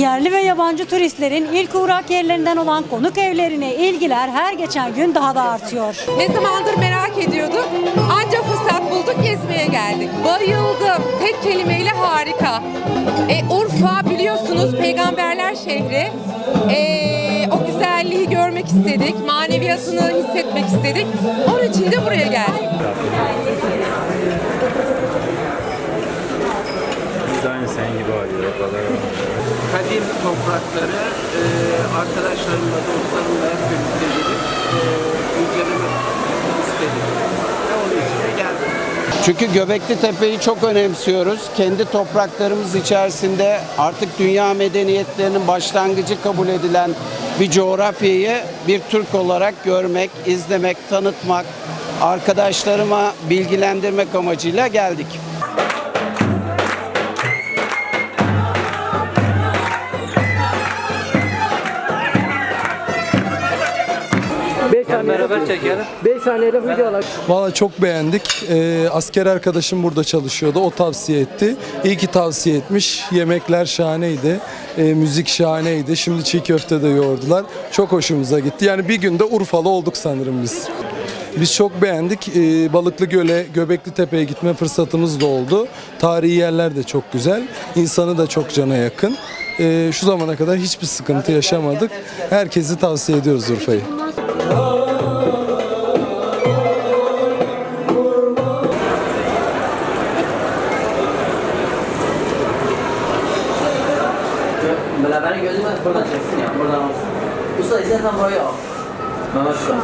Yerli ve yabancı turistlerin ilk uğrak yerlerinden olan konuk evlerine ilgiler her geçen gün daha da artıyor. Ne zamandır merak ediyorduk. Ancak fırsat bulduk gezmeye geldik. Bayıldım. Tek kelimeyle harika. E, Urfa biliyorsunuz peygamberler şehri. E, o güzelliği görmek istedik. Maneviyatını hissetmek istedik. Onun için de buraya geldik. Senin gibi arıyor. Kadim toprakları e, arkadaşlarımla, dostlarımla hep birlikte gelip e, incelemek istedim. Ve onun için de geldim. Çünkü Göbekli Tepe'yi çok önemsiyoruz. Kendi topraklarımız içerisinde artık dünya medeniyetlerinin başlangıcı kabul edilen bir coğrafyayı bir Türk olarak görmek, izlemek, tanıtmak, arkadaşlarıma bilgilendirmek amacıyla geldik. Beraber çekelim. 5 saniyede video alak. Valla çok beğendik. Ee, asker arkadaşım burada çalışıyordu. O tavsiye etti. İyi ki tavsiye etmiş. Yemekler şahaneydi. Ee, müzik şahaneydi. Şimdi çiğ köfte de yoğurdular. Çok hoşumuza gitti. Yani bir günde Urfalı olduk sanırım biz. Biz çok beğendik. Ee, Balıklı Göl'e, Göbekli Tepe'ye gitme fırsatımız da oldu. Tarihi yerler de çok güzel. İnsanı da çok cana yakın. Ee, şu zamana kadar hiçbir sıkıntı yaşamadık. Herkesi tavsiye ediyoruz Urfa'yı. Beni gözüme buradan çeksin ya. Buradan olsun. Usta istersen burayı al. Mehmet Usta.